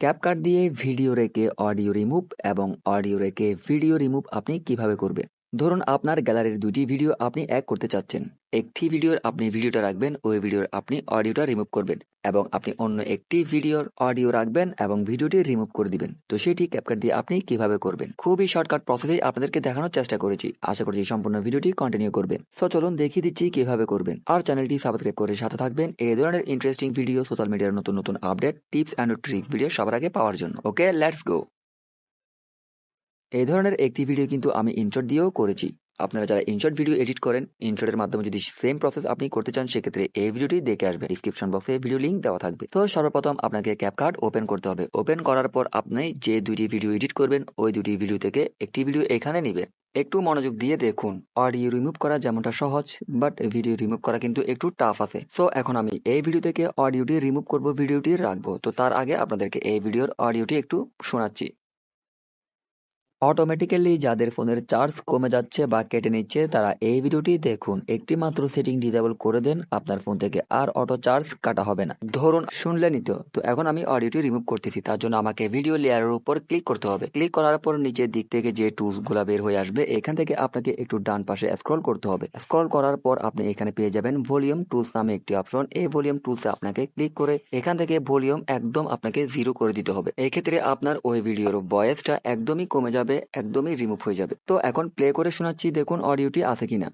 CapCut দিয়ে video রেখে audio remove এবং অডিও রেখে ভিডিও রিমুভ আপনি কীভাবে করবেন? ধরুন আপনার গ্যালারির দুটি ভিডিও আপনি এক করতে চাচ্ছেন। একটি ভিডিওর আপনি ভিডিওটা রাখবেন, ওই ভিডিওর আপনি অডিওটা রিমুভ করবেন এবং আপনি অন্য একটি ভিডিওর অডিও রাখবেন এবং ভিডিওটি রিমুভ করে দিবেন। তো সেটি ক্যাপকাট দিয়ে আপনি কীভাবে করবেন? খুবই শর্টকাট প্রসেসেই আপনাদেরকে দেখানোর চেষ্টা করেছি। আশা করছি সম্পূর্ণ ভিডিওটি কন্টিনিউ করবেন সো চলুন দেখিয়ে দিচ্ছি কীভাবে করবেন। আর চ্যানেলটি সাবস্ক্রাইব করে সাথে থাকবেন। এই ধরনের ইন্টারেস্টিং ভিডিও সোশ্যাল মিডিয়ার নতুন নতুন update tips and trick video সবার আগে পাওয়ার জন্য। ওকে লেটস গো এই ধরনের একটি ভিডিও কিন্তু আমি ইনশর্ট দিয়েও করেছি। আপনারা যারা ইনশর্ট ভিডিও এডিট করেন ইনশর্টের মাধ্যমে যদি সেম প্রসেস আপনি করতে চান, সেক্ষেত্রে এই ভিডিওটি দেখে আসবে। ডিসক্রিপশন বক্সে ভিডিও লিঙ্ক দেওয়া থাকবে। তো সর্বপ্রথম আপনাকে ক্যাপকার্ড ওপেন করতে হবে। ওপেন করার পর আপনি যে দুইটি ভিডিও এডিট করবেন, ওই দুটি ভিডিও থেকে একটি ভিডিও এখানে নেবেন। একটু মনোযোগ দিয়ে দেখুন। অডিও রিমুভ করা যেমনটা সহজ বাট ভিডিও রিমুভ করা কিন্তু একটু টাফ আছে। সো এখন আমি এই ভিডিও থেকে অডিওটি রিমুভ করব ভিডিওটি রাখব। তো তার আগে আপনাদেরকে এই ভিডিওর অডিওটি একটু শোনাচ্ছি। অটোমেটিক্যালি যাদের ফোনের চার্জ কমে যাচ্ছে বা কেটে নিচ্ছে, তারা এই ভিডিওটি দেখুন। একটি মাত্র সেটিং ডিজেবল করে দেন, আপনার ফোন থেকে আর অটো চার্জ কাটা হবে না। ধরুন শুনলেনই তো তো এখন আমি অডিওটি রিমুভ করতেছি, তার জন্য আমাকে ভিডিও লেয়ারের উপর ক্লিক করতে হবে। ক্লিক করার পর নিচের দিক থেকে যে টুলসগুলা বের হয়ে আসবে, এখান থেকে আপনাকে একটু ডান পাশে স্ক্রল করতে হবে। স্ক্রল করার পর আপনি এখানে পেয়ে যাবেন ভলিউম টুলস নামে একটি অপশন এই ভলিউম টুলসে আপনাকে ক্লিক করে এখান থেকে ভলিউম একদম আপনাকে জিরো করে দিতে হবে। এক্ষেত্রে আপনার ওই ভিডিওর ভয়েসটা একদমই কমে যাবে একদমই রিমুভ হয়ে যাবে। তো এখন প্লে করে শোনাচ্ছি দেখুন অডিওটি আছে কিনা।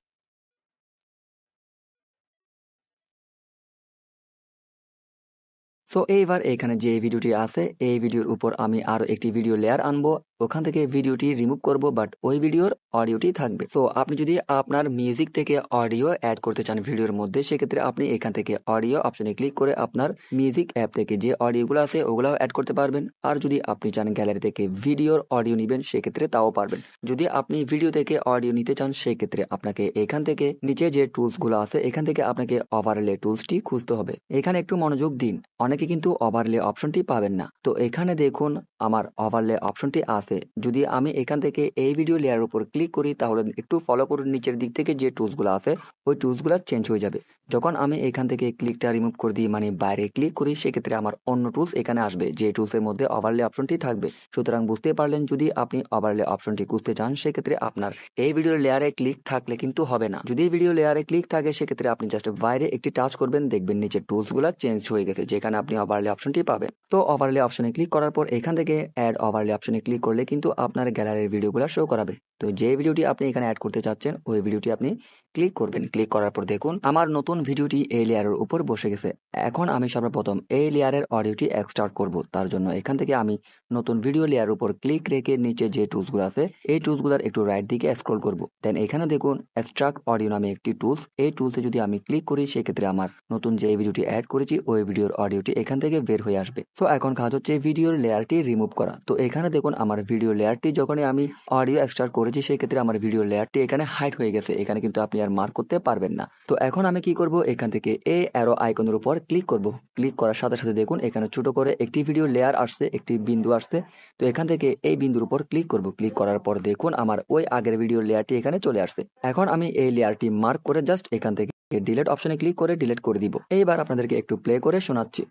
সো এইবার এখানে যে ভিডিওটি আছে, এই ভিডিওর উপর আমি আরও একটি ভিডিও লেয়ার আনব। ওখান থেকে ভিডিওটি রিমুভ করব বাট ওই ভিডিওর অডিওটি থাকবে। তো আপনি যদি আপনার মিউজিক থেকে অডিও অ্যাড করতে চান ভিডিওর মধ্যে, সেক্ষেত্রে আপনি এখান থেকে অডিও অপশনে ক্লিক করে আপনার মিউজিক অ্যাপ থেকে যে অডিওগুলো আছে, ওগুলাও অ্যাড করতে পারবেন। আর যদি আপনি চান গ্যালারি থেকে ভিডিওর অডিও নেবেন, সেক্ষেত্রে তাও পারবেন। যদি আপনি ভিডিও থেকে অডিও নিতে চান, সেক্ষেত্রে আপনাকে এখান থেকে নিচে যে টুলসগুলো আছে, এখান থেকে আপনাকে ওভারলে টুলসটি খুঁজতে হবে। এখানে একটু মনোযোগ দিন। অনেকে কিন্তু ওভারলে অপশনটি পাবেন না। তো এখানে দেখুন, আমার ওভারলে অপশনটি আছে। যদি আমি এখান থেকে এই ভিডিও লেয়ার উপর ক্লিক করি, তাহলে একটু ফলো করুন নিচের দিক থেকে যে টুলসগুলো আছে, ওই টুলসগুলো চেঞ্জ হয়ে যাবে। যখন আমি এখান থেকে ক্লিকটা রিমুভ করে দিই মানে বাইরে ক্লিক করি, সেক্ষেত্রে আমার অন্য টুলস এখানে আসবে, যে টুলসের মধ্যে ওভারলে অপশনটি থাকবে। সুতরাং বুঝতে পারলেন, যদি আপনি ওভারলে অপশনটি খুঁজতে চান, সেক্ষেত্রে আপনার এই ভিডিও লেয়ারে ক্লিক থাকলে কিন্তু হবে না। যদি ভিডিও লেয়ারে ক্লিক থাকে, সেক্ষেত্রে আপনি জাস্ট বাইরে একটি টাচ করবেন, দেখবেন নিচের টুলসগুলো চেঞ্জ হয়ে গেছে, যেখানে আপনি ওভারলে অপশনটি পাবেন। তো ওভারলে অপশনে ক্লিক করার পর, এখান থেকে অ্যাড ওভারলে অপশনে ক্লিক করলে কিন্তু আপনার গ্যালারির ভিডিওগুলো শো করাবে। তো যে ভিডিওটি আপনি এখানে অ্যাড করতে চাচ্ছেন, ওই ভিডিওটি আপনি ক্লিক করবেন। ক্লিক করার পর দেখুন, আমার নতুন ভিডিওটি এই লেয়ারের উপর বসে গেছে। এখন আমি সর্বপ্রথম এই লেয়ারের অডিওটি এক্সট্রাক্ট করব। তার জন্য এখান থেকে আমি নতুন ভিডিও লেয়ার উপর ক্লিক রেখে নিচে যে টুলসগুলো আছে, এই টুলসগুলোর একটু রাইট দিকে স্ক্রল করব। দেন এখানে দেখুন এক্সট্রাক্ট অডিও নামে একটি টুলস এই টুলসে যদি আমি ক্লিক করি, সেক্ষেত্রে আমার নতুন যে ভিডিওটি অ্যাড করেছি, ওই ভিডিওর অডিওটি এখান থেকে বের হয়ে আসবে। তো এখন কাজ হচ্ছে ভিডিওর লেয়ারটি রিমুভ করা। তো এখানে দেখুন, আমার ভিডিও লেয়ারটি যখনই আমি অডিও এক্সট্রাক্ট করেছি, সেই ক্ষেত্রে আমার ভিডিও লেয়ারটি এখানে হাইড হয়ে গেছে। এখানে কিন্তু আপনি আর মার্ক করতে পারবেন না। তো এখন আমি কি করব? এখান থেকে এই অ্যারো আইকনের উপর ক্লিক করব। ক্লিক করার সাথে সাথে দেখুন, এখানে ছোট করে একটি ভিডিও লেয়ার আসছে, একটি বিন্দু আসছে। তো এখান থেকে এই বিন্দুর উপর ক্লিক করব। ক্লিক করার পর দেখুন, আমার ওই আগের ভিডিও লেয়ারটি এখানে চলে আসছে। এখন আমি এই লেয়ারটি মার্ক করে জাস্ট এখান থেকে ডিলেট অপশনে ক্লিক করে ডিলেট করে দিব। এইবার আপনাদেরকে একটু প্লে করে শোনাচ্ছি।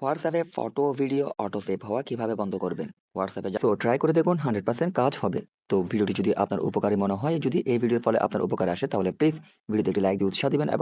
হোয়াটসঅ্যাপে ফটো, ভিডিও অটো সেভ হওয়া কীভাবে বন্ধ করবেন? হোয়াটসঅ্যাপে তো ট্রাই করে দেখুন হান্ড্রেড পার্সেন্ট কাজ হবে। তো ভিডিওটি যদি আপনার উপকারী মনে হয়, যদি এই ভিডিওর ফলে আপনার উপকার আসে, তাহলে প্লিজ ভিডিওতে একটি লাইক দিয়ে উৎসাহ দিবেন এবং